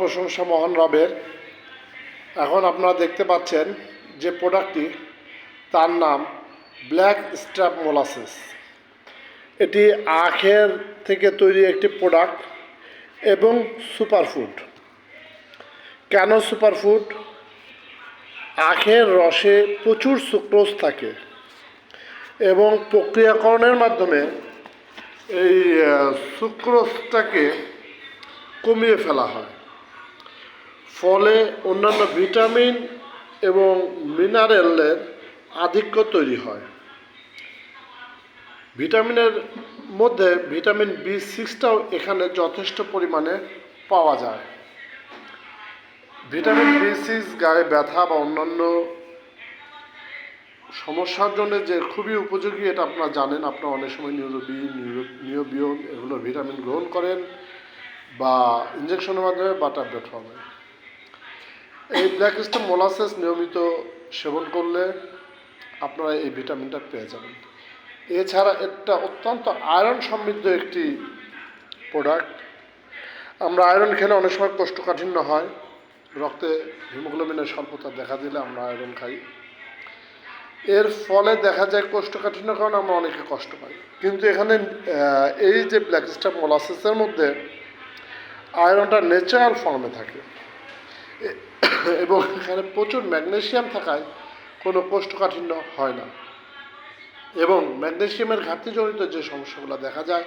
প্রশংসা মহান রবের। এখন আপনারা দেখতে পাচ্ছেন যে প্রোডাক্টটি, তার নাম ব্ল্যাক স্ট্র্যাপ মোলাসেস। এটি আখের থেকে তৈরি একটি প্রোডাক্ট এবং সুপারফুড। কেন সুপারফুড? আখের রসে প্রচুর সুক্রোজ থাকে এবং প্রক্রিয়াকরণের মাধ্যমে এই সুক্রোজটাকে কমিয়ে ফেলা হয়। ফলে অন্যান্য ভিটামিন এবং মিনারেলের আধিক্য তৈরি হয়। ভিটামিনের মধ্যে ভিটামিন বি সিক্সটাও এখানে যথেষ্ট পরিমাণে পাওয়া যায়। ভিটামিন বি সিক্স গায়ে ব্যথা বা অন্যান্য সমস্যার জন্য যে খুবই উপযোগী এটা আপনারা জানেন, আপনারা অনেক সময় নিউরোবি নিউবিয়ন এগুলো ভিটামিন গ্রহণ করেন বা ইঞ্জেকশনের মাধ্যমে বা ট্যাবলেট হবে এই ব্ল্যাক স্টার মোলাসেস নিয়মিত সেবন করলে আপনারা এই ভিটামিনটা পেয়ে যাবেন। এছাড়া এটা অত্যন্ত আয়রন সমৃদ্ধ একটি প্রোডাক্ট আমরা আয়রন খেলে অনেক সময় কোষ্ঠকাঠিন্য হয়। রক্তে হিমোগ্লোবিনের স্বল্পতা দেখা দিলে আমরা আয়রন খাই। এর ফলে দেখা যায় কোষ্ঠকাঠিন্য কারণে আমরা অনেকে কষ্ট পাই। কিন্তু এখানে এই যে ব্ল্যাক স্টার মোলাসেসের মধ্যে আয়রনটা ন্যাচারাল ফর্মে থাকে। এবং এখানে প্রচুর ম্যাগনেসিয়াম থাকায় কোনো কোষ্ঠকাঠিন্য হয় না। এবং ম্যাগনেসিয়ামের ঘাটতিজনিত যে সমস্যাগুলো দেখা যায়,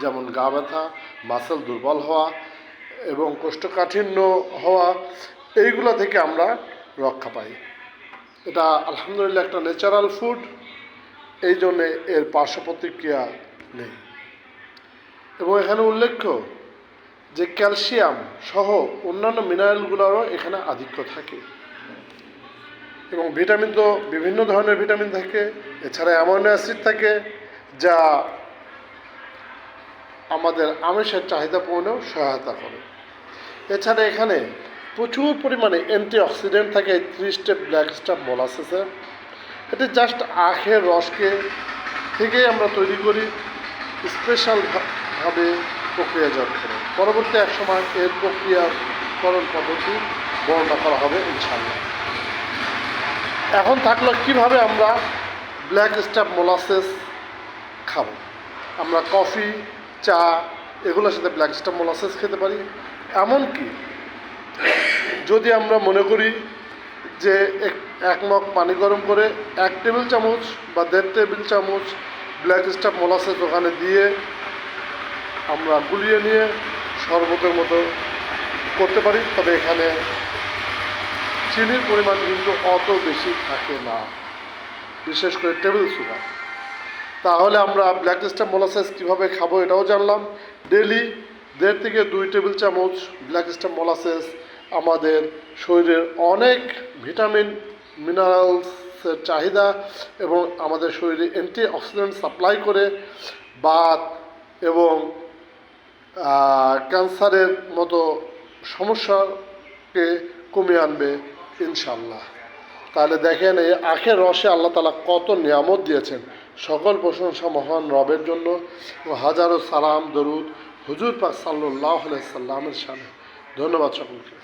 যেমন গা ব্যথা, মাসেল দুর্বল হওয়া এবং কোষ্ঠকাঠিন্য হওয়া, এইগুলো থেকে আমরা রক্ষা পাই। এটা আলহামদুলিল্লাহ একটা ন্যাচারাল ফুড এই জন্যে এর পার্শ্ব প্রতিক্রিয়া নেই। এবং এখানে উল্লেখ্য যে ক্যালসিয়াম সহ অন্যান্য মিনারেলগুলোরও এখানে আধিক্য থাকে। এবং ভিটামিন তো বিভিন্ন ধরনের ভিটামিন থাকে। এছাড়া অ্যামাইনো অ্যাসিড থাকে, যা আমাদের আমিষের চাহিদা পূরণেও সহায়তা করে। এছাড়া এখানে প্রচুর পরিমাণে অ্যান্টি অক্সিডেন্ট থাকে, এই থ্রি স্টেপ ব্ল্যাক স্টাপ মোলাসেসে। এটি জাস্ট আখের রসকে থেকেই আমরা তৈরি করি। স্পেশাল ভাবে প্রক্রিয়াজাত করে পরবর্তী এক সময় এর প্রক্রিয়াকরণ পদ্ধতি বর্ণনা করা হবে ইনশাল্লাহ এখন থাকল কীভাবে আমরা ব্ল্যাক স্টাপ মোলাসেস খাব। আমরা কফি, চা এগুলোর সাথে ব্ল্যাক স্টাপ মোলাসেস খেতে পারি। এমনকি যদি আমরা মনে করি যে এক মগ পানি গরম করে এক টেবিল চামচ বা দেড় টেবিল চামচ ব্ল্যাক স্টাপ মোলাসেস ওখানে দিয়ে আমরা গুলিয়ে নিয়ে শরবতের মতো করতে পারি, তবে এখানে চিনির পরিমাণ কিন্তু অত বেশি থাকে না, বিশেষ করে টেবিল সুগার তাহলে আমরা ব্ল্যাক স্টার মোলাসেস কীভাবে খাব এটাও জানলাম। ডেলি দেড় থেকে দুই টেবিল চামচ ব্ল্যাক স্টার মোলাসেস আমাদের শরীরের অনেক ভিটামিন মিনারেলসের চাহিদা এবং আমাদের শরীরে অ্যান্টি অক্সিডেন্ট সাপ্লাই করে, বাত এবং ক্যান্সারের মতো সমস্যাকে কমিয়ে আনবে ইনশাল্লাহ তাহলে দেখেন এই আখের রসে আল্লাহ তালা কত নিয়ামত দিয়েছেন। সকল প্রশংসা মহান রবের জন্য ও হাজারো সালাম, দরুদ হুজুর পাক সাল্লাহ সাল্লামের সামনে। ধন্যবাদ সকলকে।